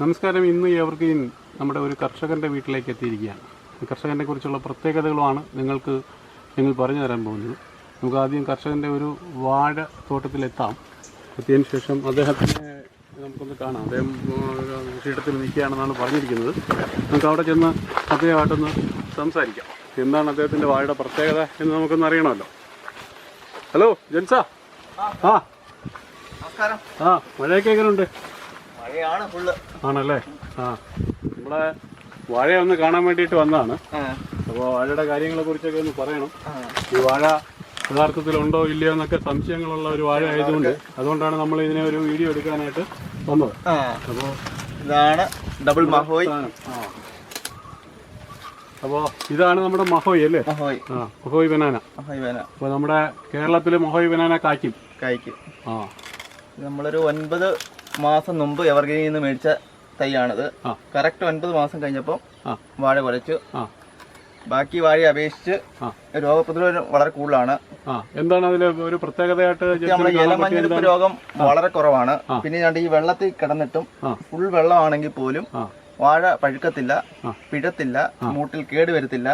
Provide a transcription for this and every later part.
നമസ്കാരം. ഇന്ന് ഏവർക്ക് നമ്മുടെ ഒരു കർഷകന്റെ വീട്ടിലേക്ക് എത്തിയിരിക്കുകയാണ്. കർഷകനെ കുറിച്ചുള്ള പ്രത്യേകതകളുമാണ് നിങ്ങൾക്ക് ഞങ്ങൾ പറഞ്ഞു തരാൻ പോകുന്നത്. നമുക്ക് ആദ്യം കർഷകന്റെ ഒരു വാഴ തോട്ടത്തിലെത്താം. എത്തിയതിന് ശേഷം അദ്ദേഹത്തിനെ നമുക്കൊന്ന് കാണാം. അദ്ദേഹം കൃഷിയിടത്തിൽ നിൽക്കുകയാണെന്നാണ് പറഞ്ഞിരിക്കുന്നത്. നമുക്ക് അവിടെ ചെന്ന് അദ്ദേഹമായിട്ടൊന്ന് സംസാരിക്കാം. എന്താണ് അദ്ദേഹത്തിന്റെ വാഴയുടെ പ്രത്യേകത എന്ന് നമുക്കൊന്ന് അറിയണമല്ലോ. ഹലോ ജെൻസാ? ആ. നമസ്കാരം. ആ മഴയൊക്കെ എങ്ങനെയുണ്ട് മഴയാണ് ഫുള്ള് ആണല്ലേ? ആ. നമ്മളെ വാഴ ഒന്ന് കാണാൻ വേണ്ടിയിട്ട് വന്നതാണ്. അപ്പോൾ വാഴയുടെ കാര്യങ്ങളെ കുറിച്ചൊക്കെ ഒന്ന് പറയണം. ഈ വാഴ യഥാർത്ഥത്തിൽ ഉണ്ടോ ഇല്ലയോ എന്നൊക്കെ സംശയങ്ങളുള്ള ഒരു വാഴ ആയതുകൊണ്ട് അതുകൊണ്ടാണ് നമ്മൾ ഇതിനെ ഒരു വീഡിയോ എടുക്കാനായിട്ട് വന്നത്. അപ്പോൾ ഇതാണ് ഡബിൾ മഹോയ്. അപ്പോ അപ്പോൾ ഇതാണ് നമ്മുടെ മഹോയ് അല്ലേ? മഹോയ്. ആ മഹോയ് ബനാന. മഹോയ് വേന അപ്പോൾ നമ്മുടെ കേരളത്തിൽ മഹോയ് ബനാന കായ്ക്കും. കായ്ക്കും. ആ. നമ്മളൊരു ഒൻപത് മാസം മുമ്പ് എവർഗ്രീനിൽ നിന്ന് മേടിച്ച തൈയാണിത്. കറക്റ്റ് ഒൻപത് മാസം കഴിഞ്ഞപ്പോൾ വാഴ കുലച്ചു ബാക്കി വാഴയെ അപേക്ഷിച്ച് രോഗപ്രതിരോധം വളരെ കൂടുതലാണ്. എന്താണ് അതിൽ ഒരു പ്രത്യേകതയായിട്ട് നമ്മുടെ ഇലമഞ്ഞിരിപ്പ് രോഗം വളരെ കുറവാണ്. പിന്നെ ഞാൻ ഈ വെള്ളത്തിൽ കിടന്നിട്ടും ഫുൾ വെള്ളമാണെങ്കിൽ പോലും വാഴ പഴുക്കത്തില്ല. പിഴത്തില്ല മൂട്ടിൽ കേട് വരുത്തില്ല.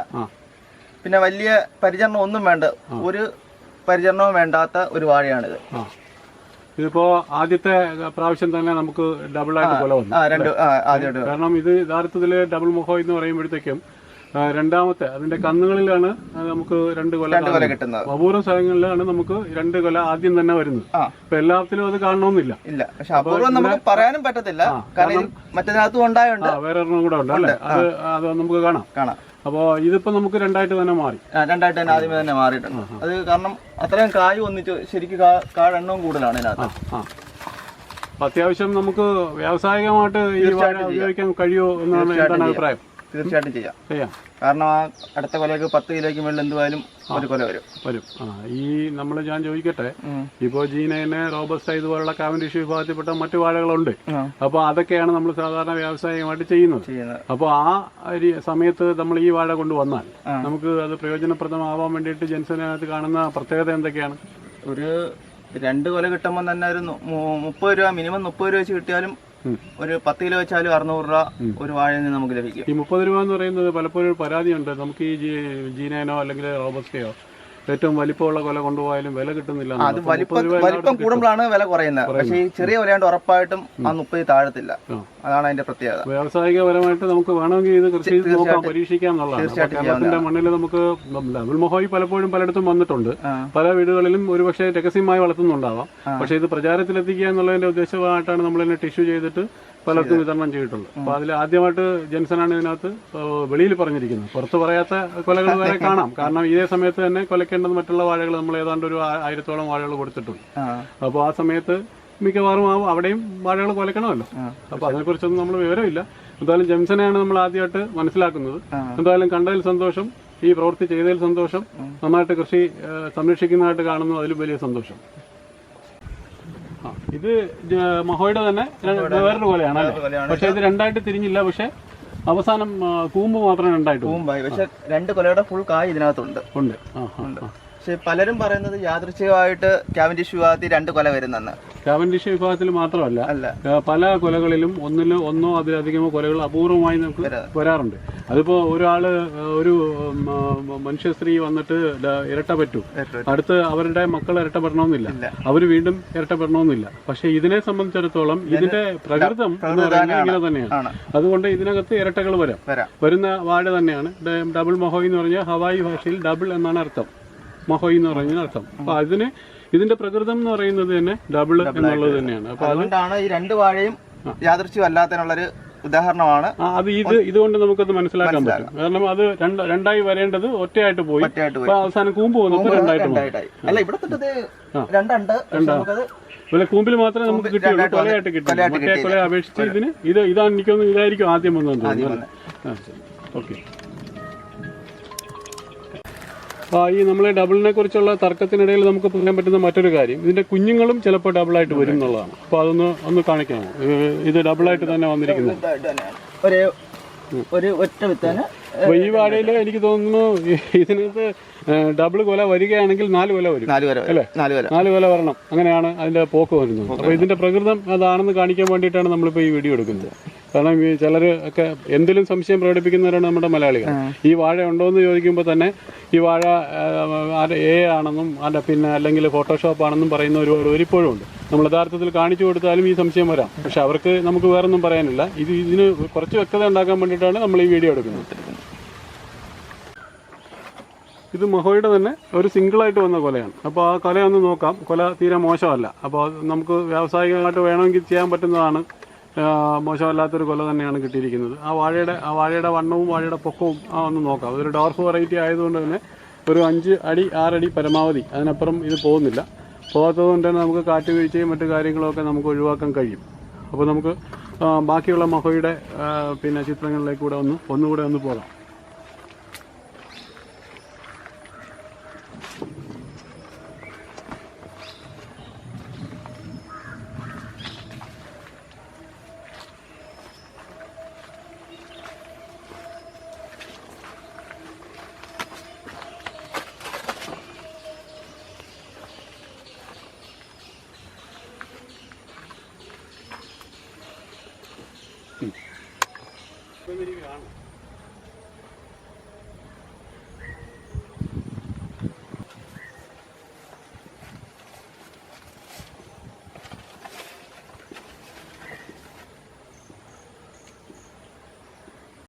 പിന്നെ വലിയ പരിചരണം ഒന്നും വേണ്ട. ഒരു പരിചരണവും വേണ്ടാത്ത ഒരു വാഴയാണിത്. ഇതിപ്പോ ആദ്യത്തെ പ്രാവശ്യം തന്നെ നമുക്ക് ഡബിൾ ആയിട്ട് കൊല വന്നു. കാരണം ഇത് യഥാർത്ഥത്തിൽ ഡബിൾ മുഖം എന്ന് പറയുമ്പോഴത്തേക്കും രണ്ടാമത്തെ അതിന്റെ കന്നുകളിലാണ് നമുക്ക് രണ്ട് കൊല. കിട്ടുന്നത്. അപൂർവ സ്ഥലങ്ങളിലാണ് നമുക്ക് രണ്ട് കൊല ആദ്യം തന്നെ വരുന്നത്. അപ്പൊ എല്ലാത്തിലും അത് കാണണമെന്നില്ല. ഇല്ല. പക്ഷെ അപൂർവം നമുക്ക് പറയാനും പറ്റത്തില്ല. കാരണം വേറെ ഒരെണ്ണം കൂടെ ഉണ്ട് അല്ലേ? അത് അത് നമുക്ക് കാണാം. കാണാം. അപ്പോൾ ഇതിപ്പോ നമുക്ക് രണ്ടായിട്ട് തന്നെ മാറി. രണ്ടായിട്ട് തന്നെ ആദ്യമേ തന്നെ മാറിയിട്ടുണ്ട്. അത് കാരണം അത്രയും കായ് ഒന്നിച്ച് ശരിക്കും കാഴെണ്ണവും കൂടുതലാണ് ഇതിനകത്ത്. അത്യാവശ്യം നമുക്ക് വ്യാവസായികമായിട്ട് ഈ വാഴ ഉപയോഗിക്കാൻ കഴിയുമോ എന്നാണ് എന്താണ് അഭിപ്രായം? തീർച്ചയായിട്ടും ചെയ്യാം. ചെയ്യാം. കാരണം ആ അടുത്ത കൊലയ്ക്ക് പത്ത് കിലോയ്ക്ക് മുകളിൽ എന്തുവായാലും ഒരു കൊല വരും. വരും. ആ ഈ നമ്മൾ ഞാൻ ചോദിക്കട്ടെ. ഇപ്പോൾ ജീനയിനെ റോബസ്റ്റ ഇതുപോലുള്ള കാവൻഡിഷ് വിഭാഗത്തിൽപ്പെട്ട മറ്റു വാഴകളുണ്ട്. അപ്പോൾ അതൊക്കെയാണ് നമ്മൾ സാധാരണ വ്യാവസായികമായിട്ട് ചെയ്യുന്നത്. അപ്പോൾ ആ ഒരു സമയത്ത് നമ്മൾ ഈ വാഴ കൊണ്ടുവന്നാൽ. നമുക്ക് അത് പ്രയോജനപ്രദമാവാൻ വേണ്ടിയിട്ട് ജെൻസനകത്ത് കാണുന്ന പ്രത്യേകത എന്തൊക്കെയാണ്? ഒരു രണ്ട് കൊല കിട്ടുമ്പോൾ തന്നെ ഒരു മുപ്പത് രൂപ മിനിമം മുപ്പത് രൂപ വെച്ച് കിട്ടിയാലും. ഒരു പത്ത് കിലോ വെച്ചാലും അറുന്നൂറ് രൂപ ഒരു വാഴയിൽ നിന്ന് നമുക്ക് ലഭിക്കും. ഈ മുപ്പത് രൂപ എന്ന് പറയുന്നത് പലപ്പോഴും ഒരു പരാതിയുണ്ട്. നമുക്ക് ഈ ജീനേനോ അല്ലെങ്കിൽ റോബസ്റ്റയോ ഏറ്റവും വലിപ്പമുള്ള കൊല കൊണ്ടുപോയാലും വില കിട്ടുന്നില്ല അത്. വലിപ്പം വലിപ്പം കൂടുമ്പോഴാണ് വില കുറയുന്നത്. പക്ഷേ ഈ ചെറിയ വിലയാണ്ട് ഉറപ്പായിട്ടും ആ മുപ്പത് താഴത്തില്ല. അതാണ് അതിന്റെ പ്രത്യേകത. വ്യാവസായികപരമായിട്ട് നമുക്ക് വേണമെങ്കിൽ ഇത് കൃഷി ചെയ്ത് നോക്കാം പരീക്ഷിക്കാം എന്നുള്ളതാണ്. കേരളത്തിന്റെ മണ്ണിൽ നമുക്ക് ഡബിൾ മൊഹോയി പലപ്പോഴും പലയിടത്തും വന്നിട്ടുണ്ട്. പല വീടുകളിലും ഒരുപക്ഷെ രഹസ്യമായി വളർത്തുന്നുണ്ടാവാം. പക്ഷേ ഇത് പ്രചാരത്തിലെത്തിക്കുക എന്നുള്ളതിന്റെ ഉദ്ദേശമായിട്ടാണ് നമ്മൾ തന്നെ ടിഷ്യൂ ചെയ്തിട്ട് പലർക്കും വിതരണം ചെയ്തിട്ടുള്ളത് അപ്പോൾ അതിൽ ആദ്യമായിട്ട് ജെൻസനാണ് ഇതിനകത്ത് വെളിയിൽ പറഞ്ഞിരിക്കുന്നത്. പുറത്ത് പറയാത്ത കൊലകൾ വരെ കാണാം. കാരണം ഇതേ സമയത്ത് തന്നെ കൊലക്കേണ്ടത് മറ്റുള്ള വാഴകൾ നമ്മൾ ഏതാണ്ട് ഒരു ആയിരത്തോളം വാഴകൾ കൊടുത്തിട്ടുണ്ട്. അപ്പോൾ ആ സമയത്ത് മിക്കവാറും ആ അവിടെയും വാഴകൾ കൊലക്കണമല്ലോ. അപ്പൊ അപ്പോൾ അതിനെക്കുറിച്ചൊന്നും നമ്മൾ വിവരമില്ല. എന്തായാലും ജെൻസനെയാണ് നമ്മൾ ആദ്യമായിട്ട് മനസ്സിലാക്കുന്നത്. എന്തായാലും കണ്ടതിൽ സന്തോഷം ഈ പ്രവൃത്തി ചെയ്തതിൽ സന്തോഷം നന്നായിട്ട് കൃഷി സംരക്ഷിക്കുന്നതായിട്ട് കാണുന്നു. അതിലും വലിയ സന്തോഷം. ഇത് മഹോയുടെ തന്നെ വേറൊരു കൊലയാണ്. പക്ഷെ ഇത് രണ്ടായിട്ട് തിരിഞ്ഞില്ല പക്ഷെ അവസാനം കൂമ്പ് മാത്രമേ രണ്ടായിട്ട് കൂമ്പായി. പക്ഷെ രണ്ട് കൊലയുടെ ഫുൾ കായ് ഇതിനകത്തുണ്ട്. ഉണ്ട്. പക്ഷെ പലരും പറയുന്നത് യാദൃശ്ചികമായിട്ട് ക്യാബിൻഡിഷ് വിഭാഗത്തിൽ രണ്ട് കൊല വരുന്നെന്ന്. കാവൻഡിഷ് വിഭാഗത്തിൽ മാത്രമല്ല അല്ല. പല കൊലകളിലും ഒന്നിലോ ഒന്നോ അതിലധികമോ കൊലകൾ അപൂർവമായി നമുക്ക് വരാറുണ്ട്. അതിപ്പോ ഒരാൾ ഒരു മനുഷ്യ സ്ത്രീ വന്നിട്ട് ഇരട്ട പറ്റൂ. അടുത്ത് അവരുടെ മക്കൾ ഇരട്ടപ്പെടണമെന്നില്ല അവർ വീണ്ടും ഇരട്ടപ്പെടണമെന്നില്ല പക്ഷെ ഇതിനെ സംബന്ധിച്ചിടത്തോളം ഇതിന്റെ പ്രകൃതം എന്ന് പറയുന്നത് ഇങ്ങനെ തന്നെയാണ്. അതുകൊണ്ട് ഇതിനകത്ത് ഇരട്ടകൾ വരാം. വരാം. വരുന്ന വാഴ തന്നെയാണ്. ഡബിൾ മൊഹോയ് എന്ന് പറഞ്ഞാൽ ഹവായി ഭാഷയിൽ ഡബിൾ എന്നാണ് അർത്ഥം. മൊഹോയ് എന്ന് പറയുന്ന അർത്ഥം. അപ്പൊ അതിന് ഇതിന്റെ പ്രകൃതം എന്ന് പറയുന്നത് തന്നെ ഡബിൾ എന്നുള്ളത് തന്നെയാണ്. അപ്പൊ അതുകൊണ്ടാണ് ഈ രണ്ട് വാഴയും യാദൃച്ഛികം അല്ലാത്തതിനുള്ളൊരു ഉദാഹരണമാണ്. അത് ഇത് ഇതുകൊണ്ട് നമുക്കത് മനസ്സിലാക്കാൻ പറ്റും. കാരണം അത് രണ്ടായി വരേണ്ടത് ഒറ്റയായിട്ട് പോയി. അവസാനം കൂമ്പ് വന്നപ്പോൾ രണ്ടായിട്ട്. അല്ല ഇവിടെ തൊട്ടത് രണ്ടുണ്ട്. പക്ഷെ നമുക്കത് അതുപോലെ കൂമ്പിൽ മാത്രമേ നമുക്ക് കിട്ടിയുള്ളൂ. കൊലയായിട്ട് കിട്ടും കൊലയായിട്ട് മറ്റേ കൊലയെ അപേക്ഷിച്ച് ഇതിന് ഇത് ഇതാണ് എനിക്കൊന്ന് ഇതായിരിക്കും ആദ്യം വന്നത് ഓക്കെ. ഈ നമ്മളെ ഡബിളിനെ കുറിച്ചുള്ള തർക്കത്തിനിടയിൽ നമുക്ക് പറയാൻ പറ്റുന്ന മറ്റൊരു കാര്യം. ഇതിന്റെ കുഞ്ഞുങ്ങളും ചിലപ്പോൾ ഡബിളായിട്ട് വരും എന്നുള്ളതാണ്. അപ്പോൾ അതൊന്ന് ഒന്ന് കാണിക്കണം ഇത് ഇത് ഡബിളായിട്ട് തന്നെ വന്നിരിക്കുന്നത്. ഒരു ഒരു ഒറ്റ വിത്താണ്. അപ്പൊ ഈ വാഴയിൽ എനിക്ക് തോന്നുന്നു ഇതിനകത്ത് ഡബിൾ കൊല വരികയാണെങ്കിൽ നാല് കൊല വരും. അല്ലേ? നാല് കൊല വരണം. അങ്ങനെയാണ് അതിന്റെ പോക്ക് വരുന്നത്. അപ്പൊ ഇതിന്റെ പ്രകൃതം അതാണെന്ന് കാണിക്കാൻ വേണ്ടിയിട്ടാണ് നമ്മളിപ്പോ ഈ വീഡിയോ എടുക്കുന്നത്. കാരണം ഈ ചിലർ ഒക്കെ എന്തിലും സംശയം പ്രകടിപ്പിക്കുന്നവരാണ് നമ്മുടെ മലയാളികൾ. ഈ വാഴ ഉണ്ടോ എന്ന് ചോദിക്കുമ്പോൾ തന്നെ ഈ വാഴ എ ആണെന്നും അല്ല പിന്നെ അല്ലെങ്കിൽ ഫോട്ടോഷോപ്പ് ആണെന്നും പറയുന്ന പേര് ഇപ്പോഴും ഉണ്ട്. നമ്മൾ യഥാർത്ഥത്തിൽ കാണിച്ചു കൊടുത്താലും ഈ സംശയം വരാം. പക്ഷെ അവർക്ക് നമുക്ക് വേറൊന്നും പറയാനില്ല. ഇത് ഇതിന് കുറച്ച് വ്യക്തത ഉണ്ടാക്കാൻ വേണ്ടിയിട്ടാണ് നമ്മൾ ഈ വീഡിയോ എടുക്കുന്നത്. ഇത് മഹോയുടെ തന്നെ ഒരു സിംഗിളായിട്ട് വന്ന കൊലയാണ്. അപ്പോൾ ആ കൊല ഒന്ന് നോക്കാം. കൊല തീരെ മോശമല്ല. അപ്പോൾ നമുക്ക് വ്യാവസായികമായിട്ട് വേണമെങ്കിൽ ചെയ്യാൻ പറ്റുന്നതാണ് മോശമല്ലാത്തൊരു കൊല തന്നെയാണ് കിട്ടിയിരിക്കുന്നത്. ആ വാഴയുടെ ആ വാഴയുടെ വണ്ണവും വാഴയുടെ പൊക്കവും ആ ഒന്ന് നോക്കാം. അതൊരു ഡോർഫ് വെറൈറ്റി ആയതുകൊണ്ട് തന്നെ ഒരു അഞ്ച് അടി ആറടി പരമാവധി അതിനപ്പുറം ഇത് പോകുന്നില്ല. പോകാത്തത് കൊണ്ട് തന്നെ നമുക്ക് കാറ്റ് വീഴ്ചയും മറ്റു കാര്യങ്ങളൊക്കെ നമുക്ക് ഒഴിവാക്കാൻ കഴിയും. അപ്പോൾ നമുക്ക് ബാക്കിയുള്ള മഹോയുടെ പിന്നെ ചിത്രങ്ങളിലേക്ക് കൂടെ ഒന്ന് ഒന്നുകൂടെ ഒന്ന് പോകാം. ഇപ്പം എനിക്ക് കാണാം